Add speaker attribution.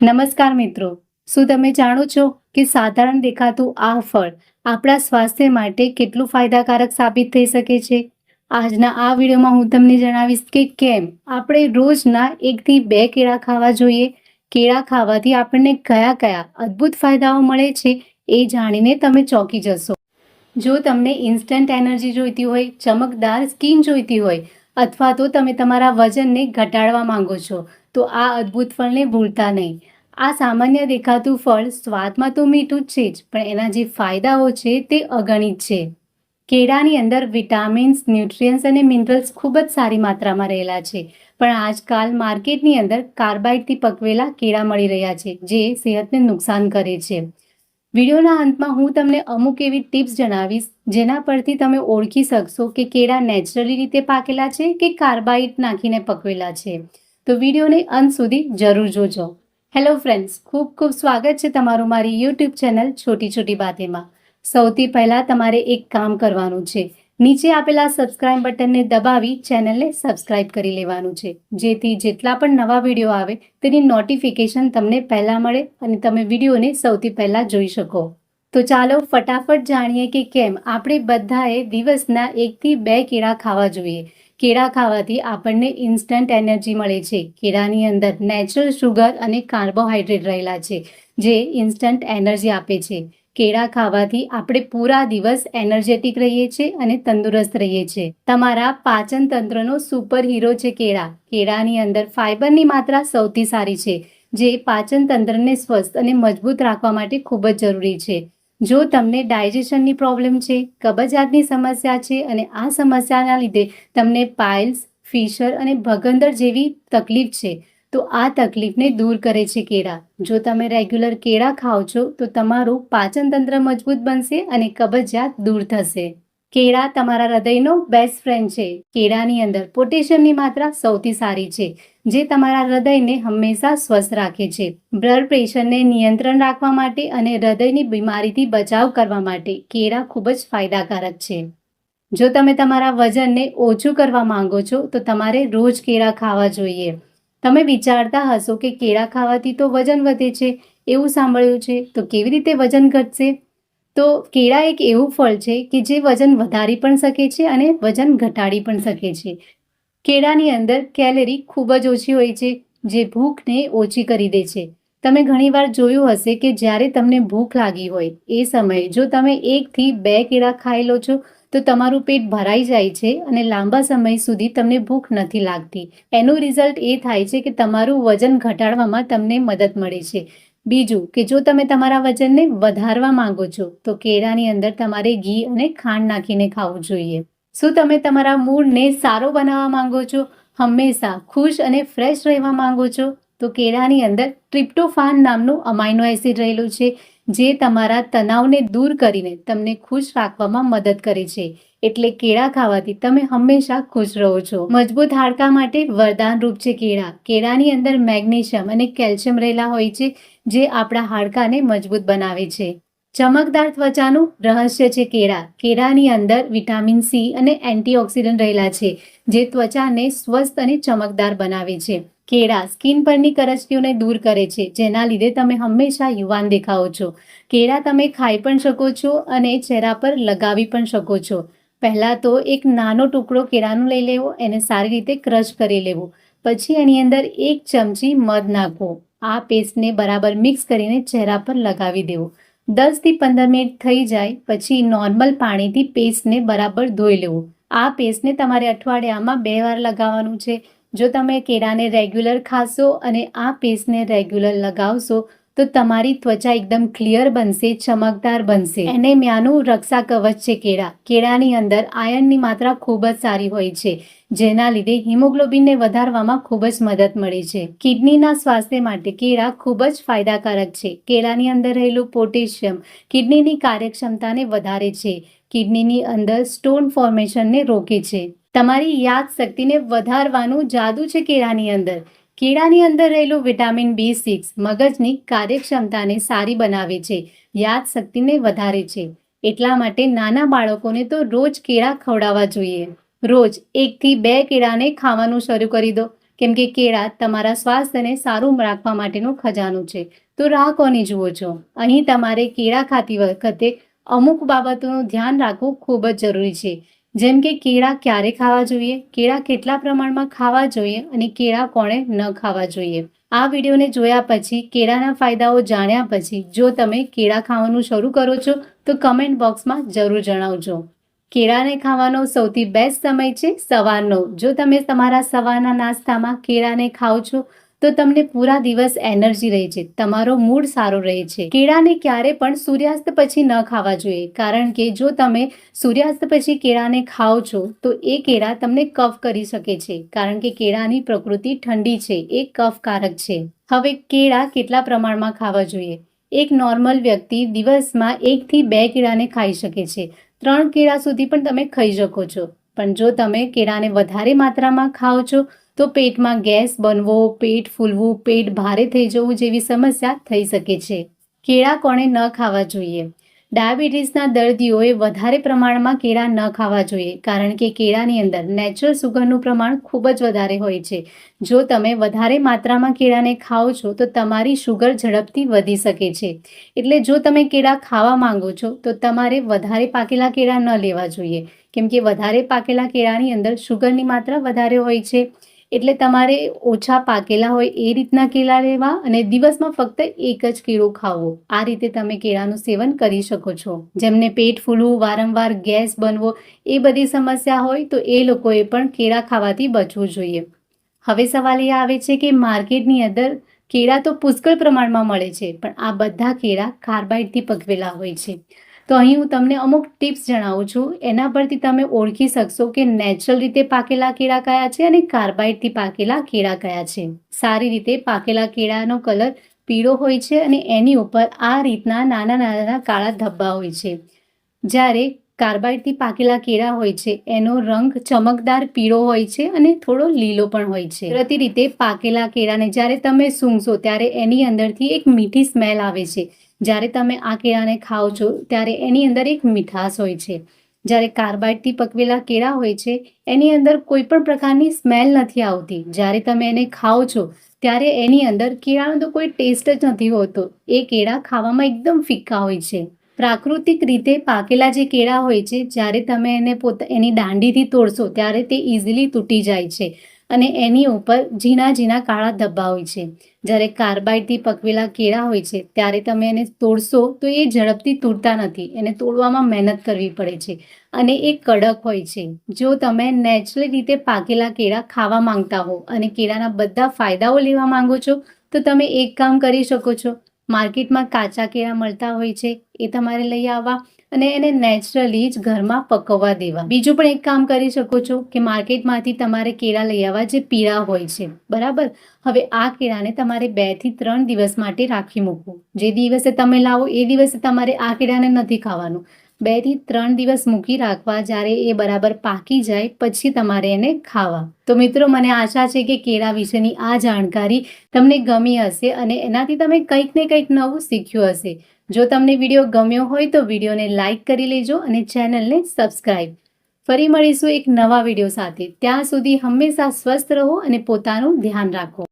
Speaker 1: નમસ્કાર મિત્રો. શું તમે જાણો છો કે સાધારણ દેખાતું આ ફળ આપણા સ્વાસ્થ્ય માટે કેટલું ફાયદાકારક સાબિત થઈ શકે છે? આજના આ વિડીયોમાં હું તમને જણાવીશ કે કેમ આપણે રોજના એકથી બે કેળા ખાવા જોઈએ. કેળા ખાવાથી આપણને કયા કયા અદ્ભુત ફાયદાઓ મળે છે એ જાણીને તમે ચોંકી જશો. જો તમને ઇન્સ્ટન્ટ એનર્જી જોઈતી હોય, ચમકદાર સ્કિન જોઈતી હોય અથવા તો તમે તમારા વજનને ઘટાડવા માંગો છો તો આ અદ્ભુત ફળને ભૂલતા નહીં. આ સામાન્ય દેખાતું ફળ સ્વાદમાં તો મીઠું છે જ, પણ એના જે ફાયદાઓ છે તે અગણિત છે. કેળાની અંદર વિટામિન્સ, ન્યુટ્રિયન્સ અને મિનરલ્સ ખૂબ જ સારી માત્રામાં રહેલા છે, પણ આજકાલ માર્કેટની અંદર કાર્બાઇડથી પકવેલા કેળા મળી રહ્યા છે, જે સેહતને નુકસાન કરે છે. વિડીયોના અંતમાં હું તમને અમુક એવી ટિપ્સ જણાવીશ, જેના પરથી તમે ઓળખી શકશો કે કેળા નેચરલી રીતે પાકેલા છે કે કાર્બાઇડ નાખીને પકવેલા છે. તો વિડીયોને અંત સુધી જરૂર જોજો. હેલો ફ્રેન્ડ્સ ખૂબ ખૂબ સ્વાગત છે તમારું મારી યુટ્યુબ ચેનલ છોટી છોટી બાતેમાં સૌથી પહેલાં તમારે એક કામ કરવાનું છે. નીચે આપેલા સબસ્ક્રાઇબ બટનને દબાવી ચેનલને સબસ્ક્રાઇબ કરી લેવાનું છે. જેથી જેટલા પણ નવા વીડિયો આવે, તેની નોટિફિકેશન તમને પહેલાં મળે અને તમે વિડીયોને સૌથી પહેલાં જોઈ શકો. તો ચાલો ફટાફટ જાણીએ કે કેમ આપણે બધાએ દિવસના એકથી બે કેળા ખાવા જોઈએ. કેળા ખાવાથી આપણને ઇન્સ્ટન્ટ એનર્જી મળે છે. કેળાની અંદર નેચરલ શુગર અને કાર્બોહાઈડ્રેટ રહેલા છે, જે ઇન્સ્ટન્ટ એનર્જી આપે છે. કેળા ખાવાથી આપણે પૂરા દિવસ એનર્જેટિક રહીએ છીએ અને તંદુરસ્ત રહીએ છીએ તમારા પાચન તંત્રનો સુપર હીરો છે કેળા. કેળાની અંદર ફાઇબરની માત્રા સૌથી સારી છે, જે પાચન તંત્રને સ્વસ્થ અને મજબૂત રાખવા માટે ખૂબ જ જરૂરી છે. જો તમને ડાયજેશનની પ્રોબ્લેમ છે, કબજિયાતની સમસ્યા છે અને આ સમસ્યાના લીધે તમને પાઇલ્સ ફિશર અને ભગંદર જેવી તકલીફ છે, તો આ તકલીફને દૂર કરે છે કેળા. જો તમે રેગ્યુલર કેળા ખાઓ છો, તો તમારું પાચનતંત્ર મજબૂત બનશે અને કબજિયાત દૂર થશે. કેળા તમારા હૃદયનો બેસ્ટ ફ્રેન્ડ છે. કેળાની અંદર પોટેશિયમની માત્રા સૌથી સારી છે, જે તમારા હૃદયને હંમેશા સ્વસ્થ રાખે છે. બ્લડ પ્રેશરને નિયંત્રણ રાખવા માટે અને હૃદયની બીમારીથી બચાવ કરવા માટે કેળા ખૂબ જ ફાયદાકારક છે. જો તમે તમારા વજનને ઓછું કરવા માંગો છો, તો તમારે રોજ કેળા ખાવા જોઈએ. તમે વિચારતા હશો કે કેળા ખાવાથી તો વજન વધે છે, એવું સાંભળ્યું છે, તો કેવી રીતે વજન ઘટશે? તો કેળા એક એવું ફળ છે કે જે વજન વધારી પણ શકે છે અને વજન ઘટાડી પણ શકે છે. કેળાની અંદર કેલેરી ખૂબ જ ઓછી હોય છે, જે ભૂખને ઓછી કરી દે છે. તમે ઘણીવાર જોયું હશે કે જ્યારે તમને ભૂખ લાગી હોય એ સમયે જો તમે એકથી બે કેળા ખાઈ લો છો, તો તમારું પેટ ભરાઈ જાય છે અને લાંબા સમય સુધી તમને ભૂખ નથી લાગતી. એનું રિઝલ્ટ એ થાય છે કે તમારું વજન ઘટાડવામાં તમને મદદ મળે છે. બીજું કે જો તમે તમારા વજનને વધારવા માંગો છો, તો કેળાની અંદર તમારે ઘી અને ખાંડ નાખીને ખાવું જોઈએ. શું તમે તમારા મૂડને સારો બનાવવા માંગો છો? હંમેશા ખુશ અને ફ્રેશ રહેવા માંગો છો? તો કેળાની અંદર ટ્રિપ્ટોફાન નામનું અમાઇનો એસિડ રહેલું છે, જે તમારા તણાવને દૂર કરીને તમને ખુશ રાખવામાં મદદ કરે છે. એટલે કેળા ખાવાથી તમે હંમેશા ખુશ રહો છો. મજબૂત હાડકા માટે વરદાન રૂપ છે કેળા. કેળાની અંદર મેગ્નેશિયમ અને કેલ્શિયમ રહેલા હોય છે, જે આપણા હાડકાને મજબૂત બનાવે છે. ચમકદાર ત્વચાનું રહસ્ય છે કેળા. કેળાની અંદર વિટામિન સી અને એન્ટીઓક્સિડન્ટ રહેલા છે, જે ત્વચાને સ્વસ્થ અને ચમકદાર બનાવે છે. કેળા સ્કિન પરની કરચલીઓને દૂર કરે છે, જેના લીધે તમે હંમેશા યુવાન દેખાઓ છો. કેળા તમે ખાઈ પણ શકો છો અને ચહેરા પર લગાવી પણ શકો છો. પહેલાં તો એક નાનો ટુકડો કેળાનું લઈ લેવો, એને સારી રીતે ક્રશ કરી લેવો. પછી એની અંદર એક ચમચી મધ નાખવો આ પેસ્ટને બરાબર મિક્સ કરીને ચહેરા પર લગાવી દેવો. દસથી પંદર મિનિટ થઈ જાય, પછી નોર્મલ પાણીથી પેસ્ટને બરાબર ધોઈ લેવું. આ પેસ્ટને તમારે અઠવાડિયામાં બે વાર લગાવવાનું છે. જો તમે કેળાને રેગ્યુલર ખાશો અને આ પેસ્ટને રેગ્યુલર લગાવશો, તો તમારી ત્વચા એકદમ ક્લિયર બનશે, ચમકદાર બનશે. એને મ્યાનું રક્ષા કવચ છે કેળા. કેળાની અંદર આયર્નની માત્રા ખૂબ જ સારી હોય છે, જેના લીધે હિમોગ્લોબિનને વધારવામાં ખૂબ જ મદદ મળે છે. કિડનીના સ્વાસ્થ્ય માટે કેળા ખૂબ જ ફાયદાકારક છે. કેળાની અંદર રહેલું પોટેશિયમ કિડનીની કાર્યક્ષમતાને વધારે છે. કિડનીની અંદર સ્ટોન ફોર્મેશનને રોકે છે. તમારી યાદ શક્તિને વધારવાનું જાદુ છે કેળાની અંદર. કેળાની અંદર રહેલું વિટામિન બી સિક્સ મગજની કાર્યક્ષમતાને સારી બનાવે છે, યાદ શક્તિને વધારે છે. એટલા માટે નાના બાળકોને તો રોજ કેળા ખવડાવવા જોઈએ. રોજ એકથી બે કેળાને ખાવાનું શરૂ કરી દો. કેમ કે કેળા તમારા સ્વાસ્થ્યને સારું રાખવા માટેનું ખજાનું છે. તો રાહ કોની જુઓ છો? અહીં તમારે કેળા ખાતી વખતે અમુક બાબતોનું ધ્યાન રાખવું ખૂબ જ જરૂરી છે. જેમ કે કેળા ક્યારે ખાવા જોઈએ, કેળા કેટલા પ્રમાણમાં ખાવા જોઈએ અને કેળા કોણે ન ખાવા જોઈએ. આ વિડીયોને જોયા પછી, કેળાના ફાયદાઓ જાણ્યા પછી, જો તમે કેળા ખાવાનું શરૂ કરો છો, તો કમેન્ટ બોક્સમાં જરૂર જણાવજો. કેળાને ખાવાનો સૌથી બેસ્ટ સમય છે સવારનો. જો તમે તમારા સવારના નાસ્તામાં કેળાને ખાઓ છો તો તમને પૂરા દિવસ એનર્જી રહે છે. તમારો મૂડ સારો રહે છે. કેળાને ક્યારે પણ સૂર્યાસ્ત પછી ન ખાવા જોઈએ. કારણ કે જો તમે સૂર્યાસ્ત પછી કેળાને ખાઓ છો, તો એ કેળા તમને કફ કરી શકે છે. કારણ કે કેળાની પ્રકૃતિ ઠંડી છે. એ કફકારક છે. હવે કેળા કેટલા પ્રમાણમાં ખાવા જોઈએ? એક નોર્મલ વ્યક્તિ દિવસમાં એકથી બે કેળાને ખાઈ શકે છે. ત્રણ કેળા સુધી પણ તમે ખાઈ શકો છો. પણ જો તમે કેળાને વધારે માત્રામાં ખાઓ છો તો પેટમાં ગેસ બનવો, પેટ ફૂલવું, પેટ ભારે થઈ જવું જેવી સમસ્યા થઈ શકે છે. કેળા કોણે ન ખાવા જોઈએ. ડાયાબિટીસના દર્દીઓએ વધારે પ્રમાણમાં કેળા ન ખાવા જોઈએ કારણ કે કેળાની અંદર નેચરલ સુગરનું પ્રમાણ ખૂબ જ વધારે હોય છે. જો તમે વધારે માત્રામાં કેળાને ખાઓ છો તો તમારી શુગર ઝડપથી વધી શકે છે. એટલે જો તમે કેળા ખાવા માંગો છો તો તમારે વધારે પાકેલા કેળા ન લેવા જોઈએ. કેમ કે વધારે પાકેલા કેળાની અંદર શુગરની માત્રા વધારે હોય છે. એટલે તમારે ઓછા પાકેલા હોય એ રીતના કેળા લેવા અને દિવસમાં ફક્ત એક જ કેળો ખાવો. આ રીતે તમે કેળાનું સેવન કરી શકો છો. જેમને પેટ ફૂલવું, વારંવાર ગેસ બનવો એ બધી સમસ્યા હોય તો એ લોકોએ પણ કેળા ખાવાથી બચવું જોઈએ. હવે સવાલ એ આવે છે કે માર્કેટની અંદર કેળા તો પુષ્કળ પ્રમાણમાં મળે છે, પણ આ બધા કેળા કાર્બાઇડથી પકવેલા હોય છે. તો અહીં હું તમને અમુક ટિપ્સ જણાવું છું. એના પરથી તમે ઓળખી શકશો કે નેચરલ રીતે પાકેલા કેળા કયા છે અને કાર્બાઇડથી પાકેલા કેળા કયા છે. સારી રીતે પાકેલા કેળાનો કલર પીળો હોય છે અને એની ઉપર આ રીતના નાના નાના કાળા ધબ્બા હોય છે. જ્યારે કાર્બાઇડથી પાકેલા કેળા હોય છે. એનો રંગ ચમકદાર પીળો હોય છે અને થોડો લીલો પણ હોય છે. પ્રતિ રીતે પાકેલા કેળાને જ્યારે તમે સૂંઘશો ત્યારે એની અંદરથી એક મીઠી સ્મેલ આવે છે. જ્યારે તમે આ કેળાને ખાઓ છો ત્યારે એની અંદર એક મીઠાશ હોય છે. જ્યારે કાર્બાઇડથી પકવેલા કેળા હોય છે, એની અંદર કોઈ પણ પ્રકારની સ્મેલ નથી આવતી. જ્યારે તમે એને ખાઓ છો ત્યારે એની અંદર કેળાનો તો કોઈ ટેસ્ટ જ નથી હોતો. એ કેળા ખાવામાં એકદમ ફિક્કા હોય છે. પ્રાકૃતિક રીતે પાકેલા જે કેળા હોય છે, જ્યારે તમે એને પોતા, એની દાંડીથી તોડશો, ત્યારે તે ઇઝીલી તૂટી જાય છે અને એની ઉપર ઝીણા ઝીણા કાળા ધબ્બા હોય છે. જ્યારે કાર્બાઇડથી પકવેલા કેળા હોય છે, ત્યારે તમે એને તોડશો, તો એ ઝડપથી તૂટતા નથી. એને તોડવામાં મહેનત કરવી પડે છે અને એ કડક હોય છે. જો તમે નેચરલ રીતે પાકેલા કેળા ખાવા માંગતા હો અને કેળાના બધા ફાયદાઓ લેવા માંગો છો, તો તમે એક કામ કરી શકો છો. માર્કેટમાં કાચા કેળા મળતા હોય છે, એ તમારે લઈ આવવા અને એને નેચરલી જ ઘરમાં પકવવા દેવા. બીજું પણ એક કામ કરી શકો છો કે માર્કેટમાંથી તમારે કેળા લઈ આવવા જે પીળા હોય છે, બરાબર? હવે આ કેળાને તમારે બેથી ત્રણ દિવસ માટે રાખી મૂકવું. જે દિવસે તમે લાવો, એ દિવસે તમારે આ કેળાને નથી ખાવાનું. બેથી ત્રણ દિવસ મૂકી રાખવા જ્યારે એ બરાબર પાકી જાય પછી તમારે એને ખાવા. તો મિત્રો, મને આશા છે કે કેળા વિશેની આ જાણકારી તમને ગમી હશે અને એનાથી તમે કંઈક ને કંઈક નવું શીખ્યું હશે. જો તમને વીડિયો ગમ્યો હોય તો વિડીયોને લાઇક કરી લેજો અને ચેનલને સબસ્ક્રાઈબ ફરી મળીશું એક નવા વીડિયો સાથે. ત્યાં સુધી હંમેશા સ્વસ્થ રહો અને પોતાનું ધ્યાન રાખો.